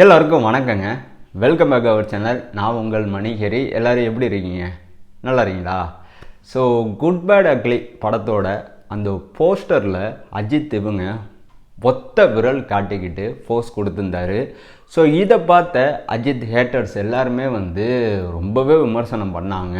எல்லோருக்கும் வணக்கங்க. Welcome back our channel நான் உங்கள் மணிகரி. எல்லோரும் எப்படி இருக்கீங்க? நல்லா இருக்கீங்களா? ஸோ குட் பேட் அக்லி படத்தோட அந்த போஸ்டரில் அஜித் இவங்க ஒத்த விரல் காட்டிக்கிட்டு போஸ் கொடுத்துருந்தாரு. ஸோ இதை பார்த்த அஜித் ஹேட்டர்ஸ் எல்லாருமே வந்து ரொம்பவே விமர்சனம் பண்ணாங்க.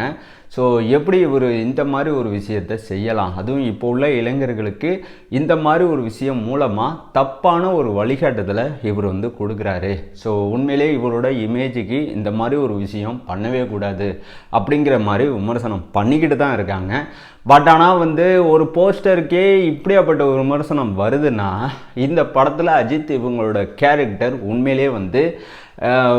ஸோ எப்படி இவர் இந்த மாதிரி ஒரு விஷயத்தை செய்யலாம்? அதுவும் இப்போ உள்ள இளைஞர்களுக்கு இந்த மாதிரி ஒரு விஷயம் மூலமாக தப்பான ஒரு வழிகாட்டுதலை இவர் வந்து கொடுக்குறாரு. ஸோ உண்மையிலே இவரோட இமேஜுக்கு இந்த மாதிரி ஒரு விஷயம் பண்ணவே கூடாது அப்படிங்கிற மாதிரி விமர்சனம் பண்ணிக்கிட்டு தான் இருக்காங்க. பட் ஆனால் வந்து ஒரு போஸ்டருக்கே இப்படியாப்பட்ட ஒரு விமர்சனம் வருதுன்னா இந்த படத்தில் அஜித் இவங்களோட கேரக்டர் உண்மையிலே வந்து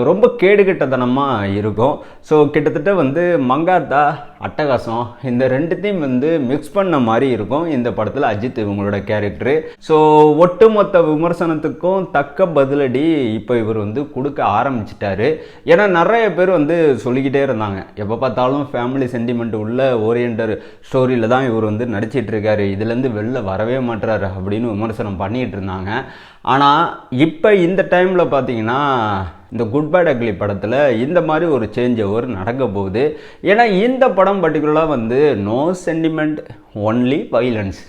ரொம்ப கேடுகட்டத்தனமாக இருக்கும். ஸோ கிட்டத்தட்ட வந்து மங்காத்தா அட்டகாசம். இந்த ரெண்டுத்தையும் வந்து மிக்ஸ் பண்ண மாதிரி இருக்கும். இந்த படத்தில் அஜித் இவங்களோட கேரக்டரு ஸோ ஒட்டுமொத்த விமர்சனத்துக்கும் தக்க பதிலடி இப்போ இவர் வந்து கொடுக்க ஆரம்பிச்சிட்டாரு. ஏன்னா நிறைய பேர் வந்து சொல்லிக்கிட்டே இருந்தாங்க. எப்போ பார்த்தாலும் ஃபேமிலி சென்டிமெண்ட் உள்ள ஓரியண்டர் ஸ்டோரியில் தான் இவர் வந்து நடிச்சிட்டு இருக்காரு. இதுலேருந்து வெளில வரவே மாட்டுறாரு அப்படின்னு விமர்சனம் பண்ணிகிட்டு இருந்தாங்க. ஆனால் இப்போ இந்த டைமில் பார்த்தீங்கன்னா இந்த குட் பேட் அக்லி படத்தில் இந்த மாதிரி ஒரு சேஞ்ச் ஓவர் நடக்க போகுது. ஏன்னா இந்த படம் படம் பர்டிகுலராக வந்து நோ சென்டிமெண்ட் ஒன்லி வைலன்ஸ்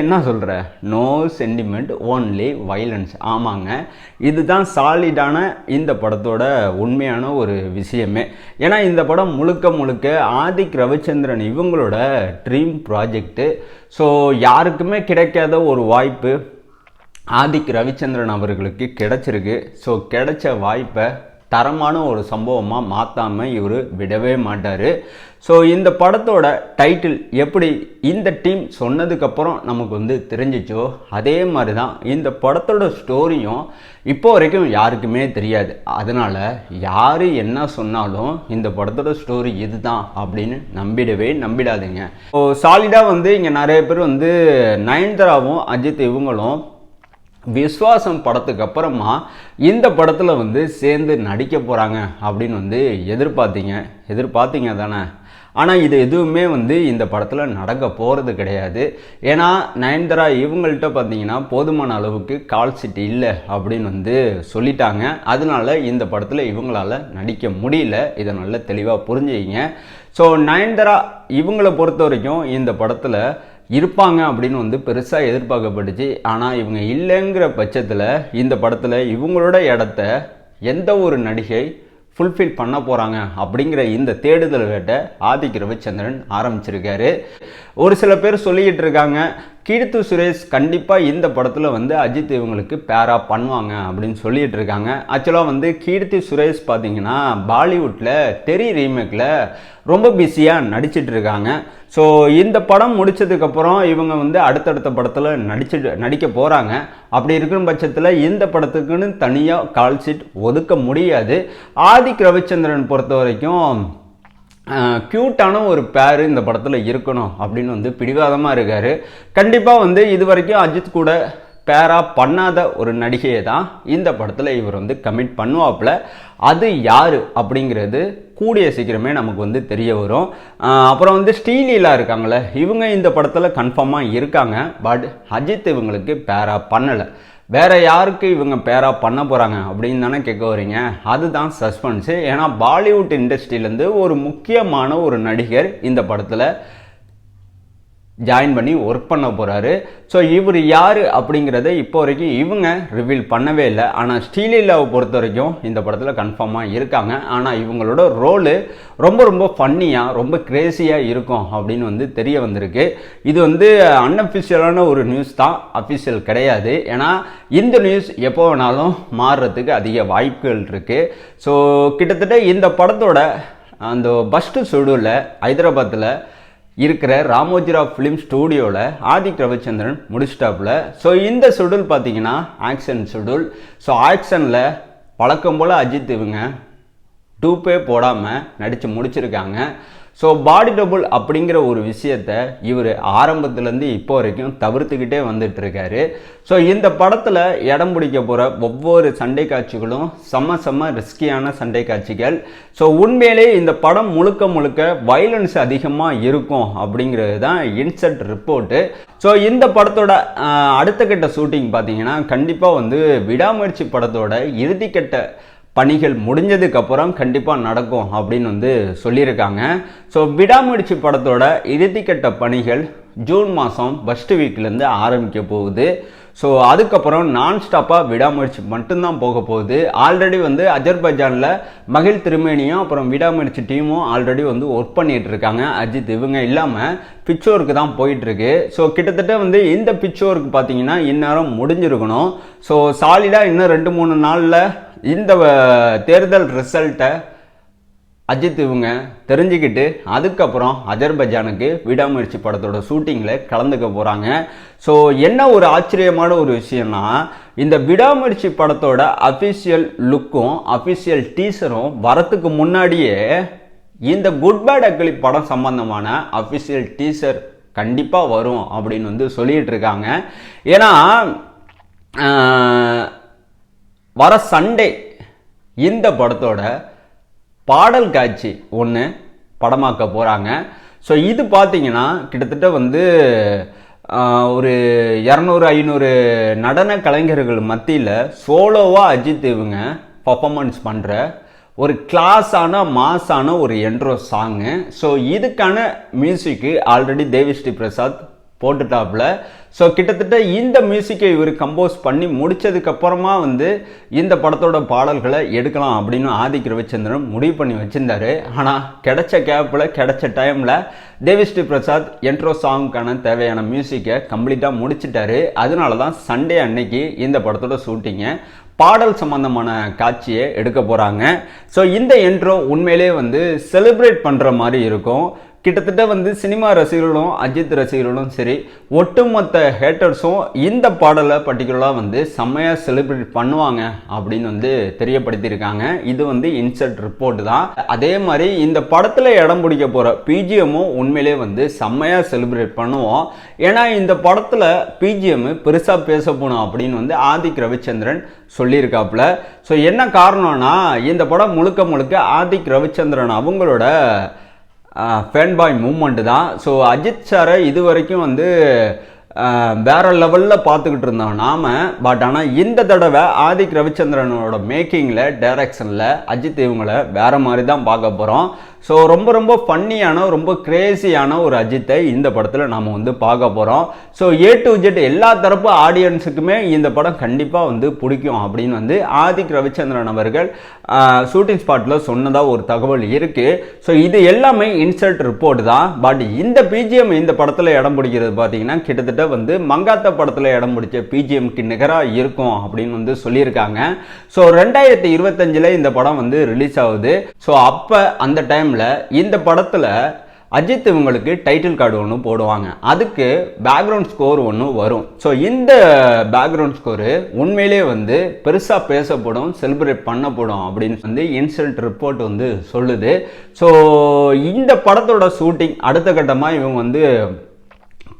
என்ன சொல்கிற நோ சென்டிமெண்ட் ஓன்லி வைலன்ஸ் ஆமாங்க. இதுதான் சாலிடான இந்த படத்தோட உண்மையான ஒரு விஷயமே. ஏன்னா இந்த படம் முழுக்க முழுக்க ஆதிக் ரவிச்சந்திரன் இவங்களோட ட்ரீம் ப்ராஜெக்ட்டு ஸோ யாருக்குமே கிடைக்காத ஒரு வாய்ப்பு ஆதிக் ரவிச்சந்திரன் அவர்களுக்கு கிடைச்சிருக்கு. ஸோ கிடைச்ச வாய்ப்பை தரமான ஒரு சம்பவமாக மாற்றாமல் இவர் விடவே மாட்டார். ஸோ இந்த படத்தோட டைட்டில் எப்படி இந்த டீம் சொன்னதுக்கப்புறம் நமக்கு வந்து தெரிஞ்சிச்சோ அதே மாதிரி தான் இந்த படத்தோட ஸ்டோரியும் இப்போ வரைக்கும் யாருக்குமே தெரியாது. அதனால் யார் என்ன சொன்னாலும் இந்த படத்தோட ஸ்டோரி இதுதான் அப்படின்னு நம்பிடவே நம்பிடாதீங்க. ஸோ சாலிடாக வந்து இங்கே நிறைய பேர் வந்து நயன்தாராவும் அஜித் இவங்களும் விஸ்வாசம் படத்துக்கு அப்புறமா இந்த படத்தில் வந்து சேர்ந்து நடிக்க போகிறாங்க அப்படின்னு வந்து எதிர்பார்த்தீங்க. எதிர்பார்த்தீங்க தானே? ஆனால் இது எதுவுமே வந்து இந்த படத்தில் நடக்க போகிறது கிடையாது. ஏன்னா நயன்தாரா இவங்கள்ட்ட பார்த்தீங்கன்னா போதுமான அளவுக்கு கால் சீட் இல்லை அப்படின்னு வந்து சொல்லிட்டாங்க. அதனால இந்த படத்தில் இவங்களால நடிக்க முடியல. இதை நல்ல தெளிவாக புரிஞ்சுக்கிங்க. ஸோ நயன்தாரா இவங்களை பொறுத்த வரைக்கும் இந்த படத்தில் இருப்பாங்க அப்படின்னு வந்து பெருசாக எதிர்பார்க்கப்பட்டுச்சு. ஆனால் இவங்க இல்லைங்கிற பட்சத்தில் இந்த படத்தில் இவங்களோட இடத்த எந்த ஒரு நடிகை ஃபுல்ஃபில் பண்ண போகிறாங்க அப்படிங்கிற இந்த தேடுதல் வேட்டை ஆதிக் ரவிச்சந்திரன் ஆரம்பிச்சிருக்காரு. ஒரு சில பேர் சொல்லிக்கிட்டு இருக்காங்க கீர்த்து சுரேஷ் கண்டிப்பாக இந்த படத்தில் வந்து அஜித் இவங்களுக்கு பேரா பண்ணுவாங்க அப்படின்னு சொல்லிட்டு இருக்காங்க. ஆக்சுவலாக வந்து கீர்த்தி சுரேஷ் பார்த்தீங்கன்னா பாலிவுட்டில் தெரி ரீமேக்கில் ரொம்ப பிஸியாக நடிச்சிட்டு இருக்காங்க. ஸோ இந்த படம் முடித்ததுக்கப்புறம் இவங்க வந்து அடுத்தடுத்த படத்தில் நடிச்சிட்டு நடிக்க போகிறாங்க அப்படி இருக்கிற பட்சத்தில் இந்த படத்துக்குன்னு தனியாக கால் ஷீட் ஒதுக்க முடியாது. ஆதிக் ரவிச்சந்திரன் பொறுத்த வரைக்கும் க்யூட்டான ஒரு பேர் இந்த படத்தில் இருக்கணும் அப்படின்னு வந்து பிடிவாதமாக இருக்கார். கண்டிப்பாக வந்து இது வரைக்கும் அஜித் கூட பேராக பண்ணாத ஒரு நடிகையை தான் இந்த படத்தில் இவர் வந்து கமிட் பண்ணுவாப்புல. அது யார் அப்படிங்கிறது கூடிய சீக்கிரமே நமக்கு வந்து தெரிய வரும். அப்புறம் வந்து ஸ்ரீலீலா இருக்காங்களே இவங்க இந்த படத்தில் கன்ஃபார்மாக இருக்காங்க. பட் அஜித் இவங்களுக்கு பேராக பண்ணலை. வேறு யாருக்கு இவங்க பேராக பண்ண போகிறாங்க அப்படின்னு தானே கேட்க வரீங்க? அதுதான் சஸ்பென்ஸு ஏன்னா பாலிவுட் இண்டஸ்ட்ரியிலேருந்து ஒரு முக்கியமான ஒரு நடிகர் இந்த படத்தில் ஜாயின் பண்ணி ஒர்க் பண்ண போகிறாரு ஸோ இவர் யார் அப்படிங்கிறத இப்போ வரைக்கும் இவங்க ரிவீல் பண்ணவே இல்லை. ஆனால் ஸ்டீலீலாவை பொறுத்த வரைக்கும் இந்த படத்தில் கன்ஃபார்மாக இருக்காங்க. ஆனால் இவங்களோட ரோலு ரொம்ப ரொம்ப ஃபன்னியாக ரொம்ப கிரேசியாக இருக்கும் அப்படின்னு வந்து தெரிய வந்திருக்கு. இது வந்து அன்அஃபிஷியலான ஒரு நியூஸ் தான். அஃபிஷியல் கிடையாது. ஏன்னா இந்த நியூஸ் எப்போ வேணாலும் மாறுறதுக்கு அதிக வாய்ப்புகள் இருக்குது ஸோ கிட்டத்தட்ட இந்த படத்தோட அந்த ஃபஸ்ட்டு ஷெடியூலில் ஹைதராபாத்தில் இருக்கிற ராமோஜிராவ் ஃபிலிம் ஸ்டூடியோவில் ஆதிக் ரவிச்சந்திரன் முடிச்சிட்டாப்புல. ஸோ இந்த ஷெடியூல் பார்த்தீங்கன்னா ஆக்ஷன் ஷெடியூல் ஸோ ஆக்ஷனில் பழக்கம் போல் அஜித் இவங்க டூப்பே போடாமல் நடித்து முடிச்சிருக்காங்க. ஸோ பாடி டபுள் அப்படிங்கிற ஒரு விஷயத்த இவர் ஆரம்பத்துலேருந்து இப்போ வரைக்கும் தவிர்த்துக்கிட்டே வந்துட்டுருக்காரு. ஸோ இந்த படத்தில் இடம் பிடிக்க போகிற ஒவ்வொரு சண்டை காட்சிகளும் செம்ம செம்ம ரிஸ்கியான சண்டை காட்சிகள். ஸோ உண்மையிலே இந்த படம் முழுக்க முழுக்க வைலன்ஸ் அதிகமாக இருக்கும் அப்படிங்கிறது தான் இன்செட் ரிப்போர்ட்டு. ஸோ இந்த படத்தோட அடுத்த கட்ட ஷூட்டிங் பார்த்தீங்கன்னா கண்டிப்பாக வந்து விடாமுயற்சி படத்தோட இறுதிக்கட்ட பணிகள் முடிஞ்சதுக்கு அப்புறம் கண்டிப்பாக நடக்கும் அப்படின்னு வந்து சொல்லியிருக்காங்க. ஸோ விடாமுயற்சி படத்தோட இறுதிக்கட்ட பணிகள் ஜூன் மாதம் ஃபஸ்ட்டு வீக்லேருந்து ஆரம்பிக்க போகுது. ஸோ அதுக்கப்புறம் நான் ஸ்டாப்பாக விடாமுயற்சி மட்டும்தான் போக போகுது. ஆல்ரெடி வந்து அஜர்பைஜானில் மகிழ் திருமேனியும் அப்புறம் விடாமுயற்சி டீமும் ஆல்ரெடி வந்து ஒர்க் பண்ணிகிட்டு இருக்காங்க. அஜித் இவங்க இல்லாமல் பிச்சோருக்கு தான் போயிட்டுருக்கு. ஸோ கிட்டத்தட்ட வந்து இந்த பிச்சோருக்கு பார்த்தீங்கன்னா இந்நேரம் முடிஞ்சிருக்கணும். ஸோ சாலிடாக இன்னும் ரெண்டு மூணு நாளில் இந்த தேர்தல் ரிசல்ட்டை அஜித் இவங்க தெரிஞ்சுக்கிட்டு அதுக்கப்புறம் அஜர்பைஜானுக்கு விடாமுயற்சி படத்தோட ஷூட்டிங்கில் கலந்துக்க போகிறாங்க ஸோ என்ன ஒரு ஆச்சரியமான ஒரு விஷயம்னா இந்த விடாமுயற்சி படத்தோட அஃபிஷியல் லுக்கும் அஃபிஷியல் டீசரும் வரத்துக்கு முன்னாடியே இந்த குட் பேட் அக்லி படம் சம்பந்தமான அஃபிஷியல் டீசர் கண்டிப்பாக வரும் அப்படின்னு வந்து சொல்லிட்டு இருக்காங்க. ஏன்னா வர சண்டே இந்த படத்தோட பாடல் காட்சி ஒன்று படமாக்க போகிறாங்க ஸோ இது பார்த்தீங்கன்னா கிட்டத்தட்ட வந்து ஒரு இரநூறு ஐநூறு நடன கலைஞர்கள் மத்தியில் சோலோவாக அஜித் இவங்க பர்ஃபார்மன்ஸ் பண்ணுற ஒரு கிளாஸான மாஸான ஒரு என்ட்ரோ சாங்கு ஸோ இதுக்கான மியூசிக்கு ஆல்ரெடி தேவிஸ்ரீ பிரசாத் போட்டுட்டாப்பில். ஸோ கிட்டத்தட்ட இந்த மியூசிக்கை இவர் கம்போஸ் பண்ணி முடித்ததுக்கப்புறமா வந்து இந்த படத்தோட பாடல்களை எடுக்கலாம் அப்படின்னு ஆதிக் ரவிச்சந்திரன் முடிவு பண்ணி வச்சுருந்தாரு. ஆனால் கிடைச்ச கேப்பில் கிடைச்ச டைமில் தேவிஸ்ரீ பிரசாத் என்ட்ரோ சாங்குக்கான தேவையான மியூசிக்கை கம்ப்ளீட்டாக முடிச்சிட்டாரு. அதனால தான் சண்டே அன்னைக்கு இந்த படத்தோட ஷூட்டிங்கை பாடல் சம்பந்தமான காட்சியை எடுக்க போகிறாங்க ஸோ இந்த என்ட்ரோ உண்மையிலே வந்து செலிப்ரேட் பண்ணுற மாதிரி இருக்கும். கிட்டத்தட்ட வந்து சினிமா ரசிகர்களும் அஜித் ரசிகர்களும் சரி ஒட்டுமொத்த ஹேட்டர்ஸும் இந்த பாடலை பர்டிகுலராக வந்து செம்மையாக செலிப்ரேட் பண்ணுவாங்க அப்படின்னு வந்து தெரியப்படுத்தியிருக்காங்க. இது வந்து இன்சர்ட் ரிப்போர்ட் தான். அதே மாதிரி இந்த படத்தில் இடம் பிடிக்க போகிற பிஜிஎம்மும் உண்மையிலே வந்து செம்மையாக செலிப்ரேட் பண்ணுவோம். ஏன்னா இந்த படத்தில் பிஜிஎம் பெருசாக பேச போகணும் அப்படின்னு வந்து ஆதிக் ரவிச்சந்திரன் சொல்லியிருக்காப்புல. ஸோ என்ன காரணம்னா இந்த படம் முழுக்க முழுக்க ஆதிக் ரவிச்சந்திரன் அவங்களோட ஃபேன் பாய் மூமெண்ட் தான். ஸோ அஜித் சாரை இது வரைக்கும் வந்து வேற லெவலில் பார்த்துக்கிட்டு இருந்தோம் நாம். பட் ஆனால் இந்த தடவை ஆதிக் ரவிச்சந்திரனோட மேக்கிங்கில் டைரக்ஷனில் அஜித் இவங்களை வேற மாதிரி தான் பார்க்க போகிறோம் ஸோ ரொம்ப ரொம்ப ஃபன்னியான ரொம்ப கிரேசியான ஒரு அஜித்தை இந்த படத்தில் நாம் வந்து பார்க்க போகிறோம் ஸோ ஏ டு ஜெட் எல்லா தரப்பு ஆடியன்ஸுக்குமே இந்த படம் கண்டிப்பாக வந்து பிடிக்கும் அப்படின்னு வந்து ஆதிக் ரவிச்சந்திரன் அவர்கள் ஷூட்டிங் ஸ்பாட்டில் சொன்னதாக ஒரு தகவல் இருக்குது ஸோ இது எல்லாமே இன்சர்ட் ரிப்போர்ட் தான். பட் இந்த பிஜிஎம் இந்த படத்தில் இடம் பிடிக்கிறது பார்த்தீங்கன்னா கிட்டத்தட்ட வந்து மங்காத்த படத்தில் இடம் பிடிச்ச பிஜிஎம்க்கு நிகராக இருக்கும் அப்படின்னு வந்து சொல்லியிருக்காங்க. ஸோ ரெண்டாயிரத்தி இருபத்தஞ்சில் இந்த படம் வந்து ரிலீஸ் ஆகுது. ஸோ அப்போ அந்த டைம் டைமில் இந்த படத்தில் அஜித் இவங்களுக்கு டைட்டில் கார்டு ஒன்று போடுவாங்க. அதுக்கு பேக்ரவுண்ட் ஸ்கோர் ஒன்று வரும். ஸோ இந்த பேக்ரவுண்ட் ஸ்கோரு உண்மையிலே வந்து பெருசாக பேசப்படும் செலிப்ரேட் பண்ணப்படும் அப்படின்னு வந்து இன்சல்ட் ரிப்போர்ட் வந்து சொல்லுது. ஸோ இந்த படத்தோட ஷூட்டிங் அடுத்த கட்டமாக இவங்க வந்து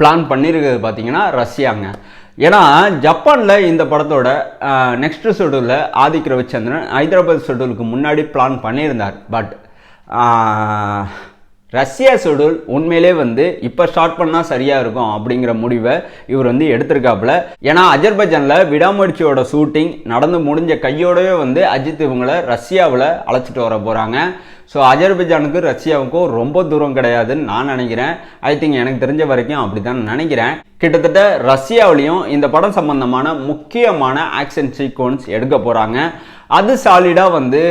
பிளான் பண்ணியிருக்கிறது பார்த்தீங்கன்னா ரஷ்யாங்க. ஏன்னா ஜப்பானில் இந்த படத்தோட நெக்ஸ்ட் ஷெடியூலில் ஆதிக் ரவிச்சந்திரன் ஹைதராபாத் ஷெடியூலுக்கு முன்னாடி பிளான் பண்ணியிருந்தார். பட் ரஷ்யா ஷெடியூல் உண்மையிலே வந்து இப்போ ஸ்டார்ட் பண்ணால் சரியாக இருக்கும் அப்படிங்கிற முடிவை இவர் வந்து எடுத்திருக்காப்புல. ஏன்னா அஜர்பைஜானில் விடாமுயற்சியோட ஷூட்டிங் நடந்து முடிஞ்ச கையோடவே வந்து அஜித் இவங்களை ரஷ்யாவில் அழைச்சிட்டு வர போகிறாங்க ஸோ அஜர்பைஜானுக்கு ரஷ்யாவுக்கும் ரொம்ப தூரம் கிடையாதுன்னு நான் நினைக்கிறேன். ஐ திங்க் எனக்கு தெரிஞ்ச வரைக்கும் அப்படி தான் நினைக்கிறேன். கிட்டத்தட்ட ரஷ்யாவிலையும் இந்த படம் சம்பந்தமான முக்கியமான ஆக்ஷன் சீக்வன்ஸ் எடுக்க போகிறாங்க அது சாலிடாக வந்து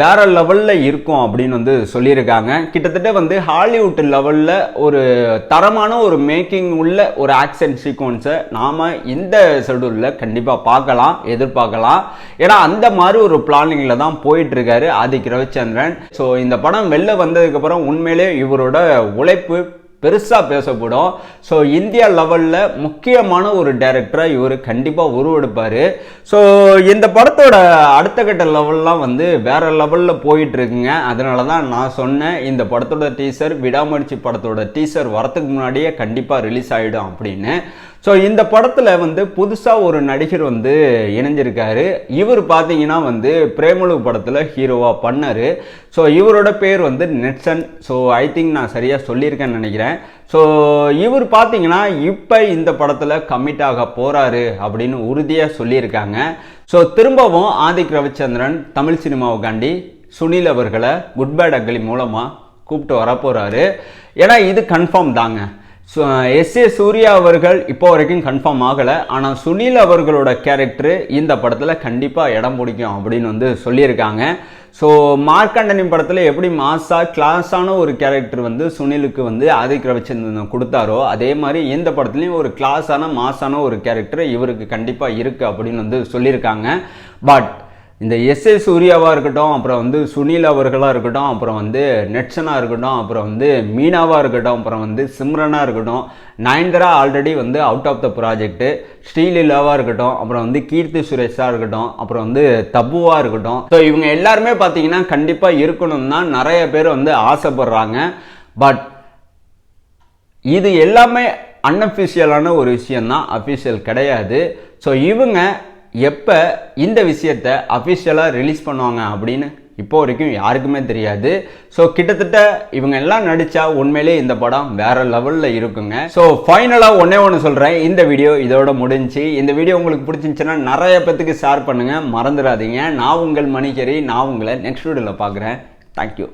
வேற லெவலில் இருக்கும் அப்படின்னு வந்து சொல்லியிருக்காங்க. கிட்டத்தட்ட வந்து ஹாலிவுட் லெவலில் ஒரு தரமான ஒரு மேக்கிங் உள்ள ஒரு ஆக்ஷன் சீக்வன்ஸை நாம் இந்த ஷெடியூலில் கண்டிப்பாக பார்க்கலாம் எதிர்பார்க்கலாம். ஏன்னா அந்த மாதிரி ஒரு பிளானிங்கில் தான் போயிட்டுருக்காரு ஆதிக் ரவிச்சந்திரன் ஸோ இந்த படம் வெளில வந்ததுக்கப்புறம் உண்மையிலே இவரோட உழைப்பு பெருசாக பேசப்படும். ஸோ இந்தியா லெவலில் முக்கியமான ஒரு டேரக்டராக இவர் கண்டிப்பாக உருவெடுப்பார். ஸோ இந்த படத்தோட அடுத்த கட்ட லெவல்லாம் வந்து வேறு லெவலில் போயிட்டுருக்குங்க. அதனால தான் நான் சொன்னேன் இந்த படத்தோட டீசர் விடாமடிச்சு படத்தோட டீசர் வரத்துக்கு முன்னாடியே கண்டிப்பாக ரிலீஸ் ஆகிடும் அப்படின்னு. ஸோ இந்த படத்தில் வந்து புதுசாக ஒரு நடிகர் வந்து இணைஞ்சிருக்காரு. இவர் பார்த்தீங்கன்னா வந்து பிரேமலு படத்தில் ஹீரோவாக பண்ணார். ஸோ இவரோட பேர் வந்து நெட்சன். ஸோ ஐ திங்க் நான் சரியாக சொல்லியிருக்கேன்னு நினைக்கிறேன். ஸோ இவர் பார்த்தீங்கன்னா இப்போ இந்த படத்தில் கமிட் ஆக போகிறாரு அப்படின்னு உறுதியாக சொல்லியிருக்காங்க. ஸோ திரும்பவும் ஆதிக் ரவிச்சந்திரன் தமிழ் சினிமாவுக்காண்டி சுனில் அவர்களை குட் பேட் அக்லி மூலமாக கூப்பிட்டு வரப்போகிறாரு ஏன்னா இது கன்ஃபார்ம் தாங்க. எஸ். ஏ. சூர்யா அவர்கள் இப்போ வரைக்கும் கன்ஃபார்ம் ஆகலை. ஆனால் சுனில் அவர்களோட கேரக்டரு இந்த படத்தில் கண்டிப்பாக இடம் பிடிக்கும் அப்படின்னு வந்து சொல்லியிருக்காங்க. ஸோ மார்க்கண்டனி படத்தில் எப்படி மாஸாக கிளாஸான ஒரு கேரக்டர் வந்து சுனிலுக்கு வந்து ஆதிக் ரவிச்சந்திரன் கொடுத்தாரோ அதே மாதிரி இந்த படத்துலையும் ஒரு கிளாஸான மாசான ஒரு கேரக்டர் இவருக்கு கண்டிப்பாக இருக்குது அப்படின்னு வந்து சொல்லியிருக்காங்க. பட் இந்த எஸ்ஏ சூர்யாவாக இருக்கட்டும் அப்புறம் வந்து சுனில் அவர்களாக இருக்கட்டும் அப்புறம் வந்து நெட்சனாக இருக்கட்டும் அப்புறம் வந்து மீனாவாக இருக்கட்டும் அப்புறம் வந்து சிம்ரனாக இருக்கட்டும் நயன்தரா ஆல்ரெடி வந்து அவுட் ஆஃப் த ப்ராஜெக்ட்டு ஸ்ரீலீலாவாக இருக்கட்டும் அப்புறம் வந்து கீர்த்தி சுரேஷாக இருக்கட்டும் அப்புறம் வந்து தப்புவாக இருக்கட்டும். ஸோ இவங்க எல்லாருமே பார்த்தீங்கன்னா கண்டிப்பாக இருக்கணும் தான் நிறைய பேர் வந்து ஆசைப்படுறாங்க. பட் இது எல்லாமே அன்அஃபிஷியலான ஒரு விஷயந்தான் அஃபிஷியல் கிடையாது. ஸோ இவங்க எப்போ இந்த விஷயத்தை அஃபிஷியலாக ரிலீஸ் பண்ணுவாங்க அப்படின்னு இப்போ வரைக்கும் யாருக்குமே தெரியாது. ஸோ கிட்டத்தட்ட இவங்க எல்லாம் நடித்தா உண்மையிலே இந்த படம் வேற லெவலில் இருக்குங்க. ஸோ ஃபைனலாக ஒன்றே ஒன்று சொல்கிறேன் இந்த வீடியோ இதோட முடிஞ்சு இந்த வீடியோ உங்களுக்கு பிடிச்சிருந்துச்சுன்னா நிறைய பேத்துக்கு ஷேர் பண்ணுங்கள் மறந்துடாதீங்க. நான் உங்கள் மணிகரி. நான் உங்களை நெக்ஸ்ட் வீடியோவில் பார்க்குறேன். தேங்க்யூ